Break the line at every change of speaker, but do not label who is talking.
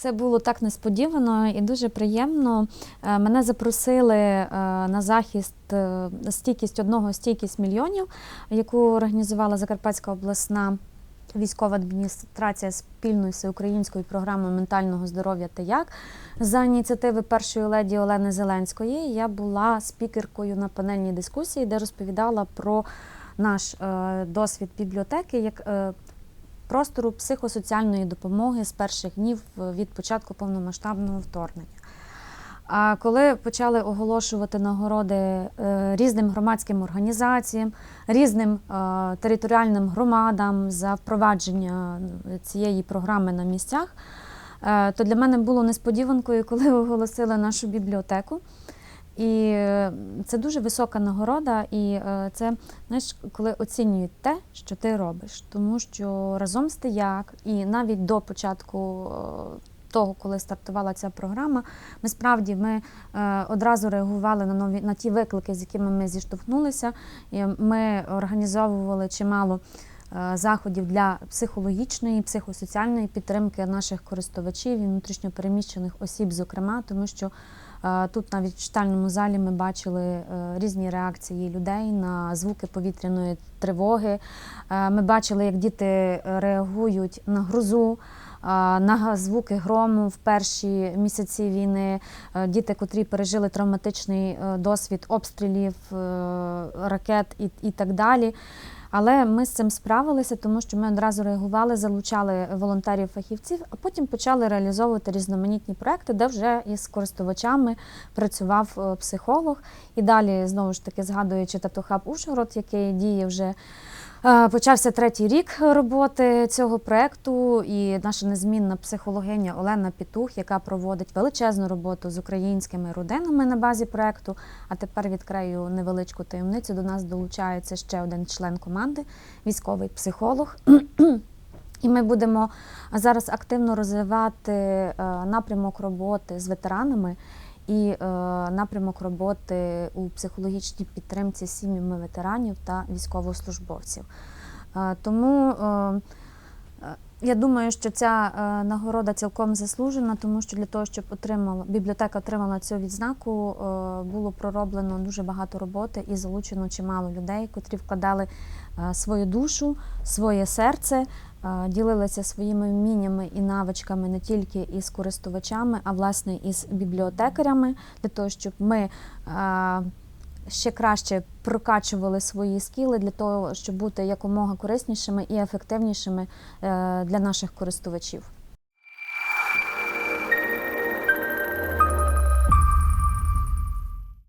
Це було так несподівано і дуже приємно. Е, Мене запросили е, на захист е, стійкість одного стійкість мільйонів, яку організувала Закарпатська обласна військова адміністрація спільної всеукраїнської програми ментального здоров'я та як за ініціативи першої леді Олени Зеленської. Я була спікеркою на панельній дискусії, де розповідала про наш досвід бібліотеки як простору психосоціальної допомоги з перших днів е, від початку повномасштабного вторгнення. А коли почали оголошувати нагороди е, різним громадським організаціям, різним е, територіальним громадам за впровадження цієї програми на місцях, то для мене було несподіванкою, коли оголосили нашу бібліотеку. І е, це дуже висока нагорода, і е, це знаєш, коли оцінюють те, що ти робиш. Тому що разом з Тияк і навіть до початку е, того, коли стартувала ця програма, ми справді ми одразу реагували на нові на ті виклики, з якими ми зіштовхнулися. Ми організовували чимало заходів для психологічної, психосоціальної підтримки наших користувачів і внутрішньопереміщених осіб, зокрема, тому що е, тут навіть в читальному залі ми бачили е, різні реакції людей на звуки повітряної тривоги. Е, Ми бачили, як діти реагують на грозу. На звуки грому в перші місяці війни Е, діти, котрі пережили травматичний е, досвід обстрілів, е, ракет і, і так далі. Але ми з цим справилися, тому що ми одразу реагували, залучали волонтерів-фахівців, а потім почали реалізовувати різноманітні проекти, де вже із користувачами працював е, психолог. І далі, знову ж таки, згадуючи Татухаб Ушгород, який діє вже. Е, Почався третій рік роботи цього проекту, і наша незмінна психологиня Олена Пітух, яка проводить величезну роботу з українськими родинами на базі проекту. А тепер відкрию невеличку таємницю. До нас долучається ще один член команди, військовий психолог. І ми будемо зараз активно розвивати е, напрямок роботи з ветеранами і е, напрямок роботи у психологічній підтримці сім'ями ветеранів та військовослужбовців. Е, Тому е, я думаю, що ця нагорода цілком заслужена, тому що для того, щоб отримала бібліотека отримала цю відзнаку, було пророблено дуже багато роботи і залучено чимало людей, котрі вкладали свою душу, своє серце, ділилися своїми вміннями і навичками не тільки із користувачами, а власне із бібліотекарями, для того, щоб ми ще краще прокачували свої скіли для того, щоб бути якомога кориснішими і ефективнішими е, для наших користувачів.